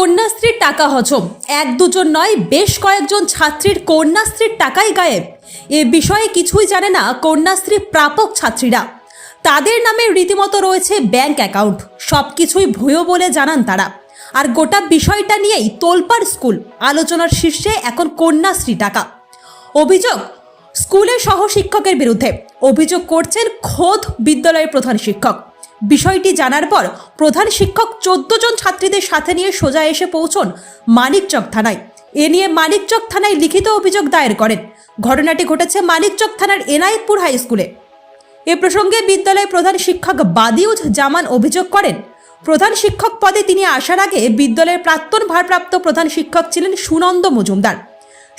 কন্যাশ্রীর টাকা হজম। এক দুজন নয়, বেশ কয়েকজন ছাত্রীর কন্যাশ্রীর টাকাই গায়েব। এ বিষয়ে কিছুই জানে না কন্যাশ্রী প্রাপক ছাত্রীরা। তাদের নামে রীতিমতো রয়েছে ব্যাংক অ্যাকাউন্ট। সব কিছুই ভুয়ো বলে জানান তারা। আর গোটা বিষয়টা নিয়েই তোলপাড় স্কুল। আলোচনার শীর্ষে এখন কন্যাশ্রী টাকা। অভিযোগ স্কুলের সহশিক্ষকের বিরুদ্ধে। অভিযোগ করছেন খোদ বিদ্যালয়ের প্রধান শিক্ষক। বিষয়টি জানার পর প্রধান শিক্ষক চোদ্দ জন ছাত্রীদের সাথে নিয়ে সোজা এসে পৌঁছন মানিকচক থানায়। এ নিয়ে মানিকচক থানায় লিখিত অভিযোগ দায়ের করেন। ঘটনাটি ঘটেছে মানিকচক থানার এনায়েতপুর হাই স্কুলে। এ প্রসঙ্গে বিদ্যালয়ের প্রধান শিক্ষক বাদিউজ জামান অভিযোগ করেন, প্রধান শিক্ষক পদে তিনি আসার আগে বিদ্যালয়ের প্রাক্তন ভারপ্রাপ্ত প্রধান শিক্ষক ছিলেন সুনন্দ মজুমদার।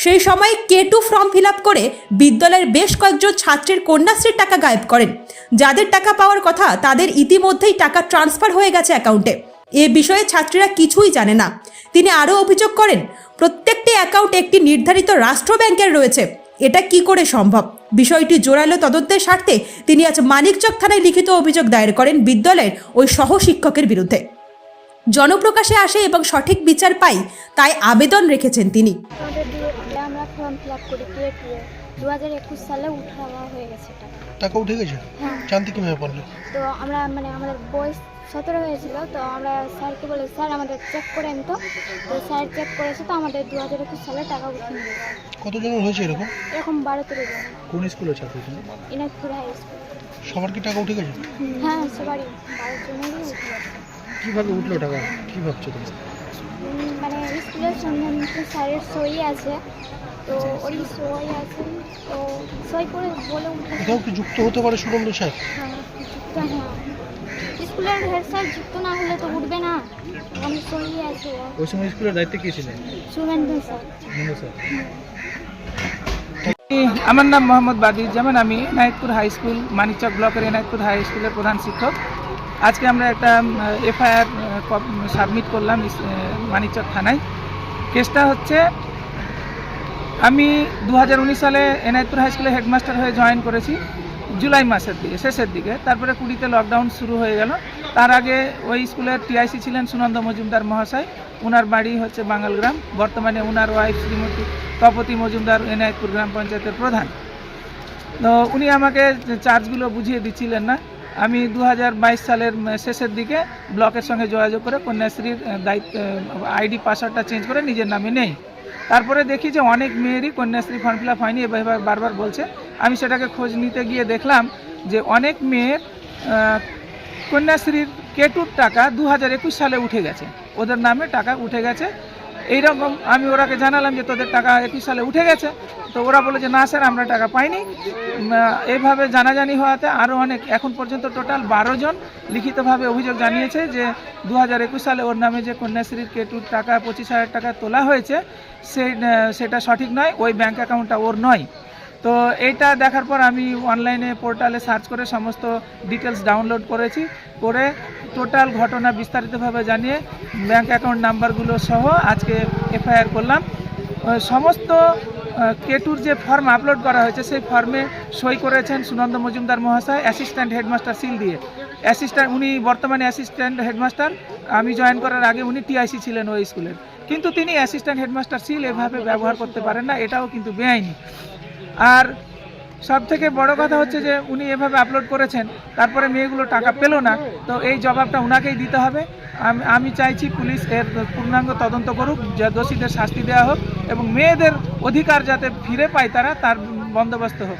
সেই সময় K two form fill up করে বিদ্যালয়ের বেশ কয়েকজন ছাত্রের কন্যাশ্রীর টাকা গায়েব করেন। যাদের টাকা পাওয়ার কথা তাদের ইতিমধ্যেই টাকা ট্রান্সফার হয়ে গেছে অ্যাকাউন্টে এ। বিষয়ে ছাত্রীরা কিছুই জানে না। তিনি আরও অভিযোগ করেন, প্রত্যেকটি অ্যাকাউন্ট একটি নির্ধারিত রাষ্ট্র ব্যাংকের রয়েছে। এটা কি করে সম্ভব? বিষয়টি জোরালো তদন্তের স্বার্থে তিনি আজ মানিকচক থানায় লিখিত অভিযোগ দায়ের করেন বিদ্যালয়ের ওই সহশিক্ষকের বিরুদ্ধে। জনপ্রকাশে আসে এবং সঠিক বিচার পাই তাই আবেদন রেখেছেন তিনি। আমরা ফর্ম ফিল আপ করি কে টু দু হাজার একুশ সালে উঠাওয়া হয়ে গেছে টাকা টাকা উঠে গেছে? হ্যাঁ। জানতে কীভাবে পারলে? তো আমরা মানে আমাদের বয়স সতেরো হয়েছিল তো আমরা স্যারকে বলি স্যার আমাদের চেক করেন তো। তো স্যার চেক করেছে তো আমাদের দু হাজার একুশ সালে টাকা উঠে নিয়ে গেছে কতজনের হয়েছে এরকম? এরকম বারো তেরো জন। কোন স্কুলের ছাত্র তুমি ইনাজপুর হাই স্কুল। সবার কি টাকা উঠে গেছে? হ্যাঁ সবারই। বারো জনেরই উঠে গেছে। কীভাবে উঠল টাকা? কি ভাবছ তুমি? মানে স্কুলের সম্বন্ধে স্যারের সই আছে তো ওই সই আছে তো সই করে বলে এটাও কি যুক্ত হতে পারে সুনন্দ স্যার? হ্যাঁ যুক্ত হ্যাঁ। স্কুলের হেড স্যার যুক্ত না হলে তো উঠবে না। আমি সই আছে ওই সময় স্কুলের দায়িত্বে কে ছিলেন? স্যার। মনে স্যার। আমার নাম মোহাম্মদ বাদিউজ্জামান। আমি এনায়তপুর হাই স্কুল মানিকচক ব্লকের এনায়তপুর হাই স্কুলের প্রধান শিক্ষক। আজকে আমরা একটা এফআইআর সাবমিট করলাম মানিকচক থানায়। কেসটা হচ্ছে, আমি দু হাজার উনিশ সালে এনায়তপুর হাই স্কুলে হেডমাস্টার হয়ে জয়েন করেছি, জুলাই মাসের দিকে, শেষের দিকে। তারপরে কুড়িতে লকডাউন শুরু হয়ে গেল। তার আগে ওই স্কুলের টিআইসি ছিলেন সুনন্দ মজুমদার মহাশয়। ওনার বাড়ি হচ্ছে বাঙালগ্রাম বর্তমানে ওনার ওয়াইফ শ্রীমতী তপতি মজুমদার এনায়তপুর গ্রাম পঞ্চায়েতের প্রধান। তো উনি আমাকে চার্জগুলো বুঝিয়ে দিচ্ছিলেন না আমি দু হাজার বাইশ সালের শেষের দিকে ব্লকের সঙ্গে যোগাযোগ করে কন্যাশ্রীর দায়িত্ব আইডি, পাসওয়ার্ডটা চেঞ্জ করে নিজের নামে নেই। তারপরে দেখি যে অনেক মেয়েরই কন্যাশ্রী ফর্ম ফিল হয়নি বারবার বলছে। আমি সেটাকে খোঁজ নিতে গিয়ে দেখলাম যে অনেক মেয়ের কন্যাশ্রীর কেটুর টাকা দু হাজার একুশ সালে উঠে গেছে। ওদের নামে টাকা উঠে গেছে। এইরকম আমি ওরাকে জানালাম যে তোদের টাকা একুশ সালে উঠে গেছে। তো ওরা বলে যে, না স্যার, আমরা টাকা পাইনি। এইভাবে জানাজানি হওয়াতে আরও অনেক, এখন পর্যন্ত টোটাল বারো জন লিখিতভাবে অভিযোগ জানিয়েছে যে দু একুশ সালে ওর নামে যে কন্যাশ্রীর কেটুর টাকা, পঁচিশ হাজার টাকা তোলা হয়েছে, সেই সেটা সঠিক নয়, ওই ব্যাঙ্ক অ্যাকাউন্টটা ওর নয়। তো এইটা দেখার পর আমি অনলাইনে পোর্টালে সার্চ করে সমস্ত ডিটেলস ডাউনলোড করেছি, করে টোটাল ঘটনা বিস্তারিতভাবে জানিয়ে ব্যাংক অ্যাকাউন্ট নাম্বারগুলো সহ আজকে এফআইআর করলাম। সমস্ত কেটুর যে ফর্ম আপলোড করা হয়েছে, সেই ফর্মে সই করেছেন সুনন্দ মজুমদার মহাশয়, অ্যাসিস্ট্যান্ট হেডমাস্টার সিল দিয়ে। অ্যাসিস্ট্যান্ট, উনি বর্তমানে অ্যাসিস্ট্যান্ট হেডমাস্টার, আমি জয়েন করার আগে উনি টিআইসি ছিলেন ওই স্কুলের। কিন্তু তিনি অ্যাসিস্ট্যান্ট হেডমাস্টার সিল এভাবে ব্যবহার করতে পারেন না, এটাও কিন্তু বেআইনি। আর সব থেকে বড় কথা হচ্ছে যে উনি এভাবে আপলোড করেছেন, তারপরে মেয়েগুলো টাকা পেল না, তো এই জবাবটা ওনাকেই দিতে হবে। আমি চাইছি পুলিশ এর পূর্ণাঙ্গ তদন্ত করুক, যা দোষীদের শাস্তি দেওয়া হোক, এবং মেয়েদের অধিকার যাতে ফিরে পায় তারা, তার বন্দোবস্ত হোক।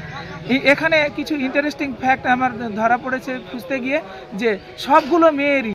এখানে কিছু ইন্টারেস্টিং ফ্যাক্ট আমার ধরা পড়েছে খুঁজতে গিয়ে, যে সবগুলো মেয়েরই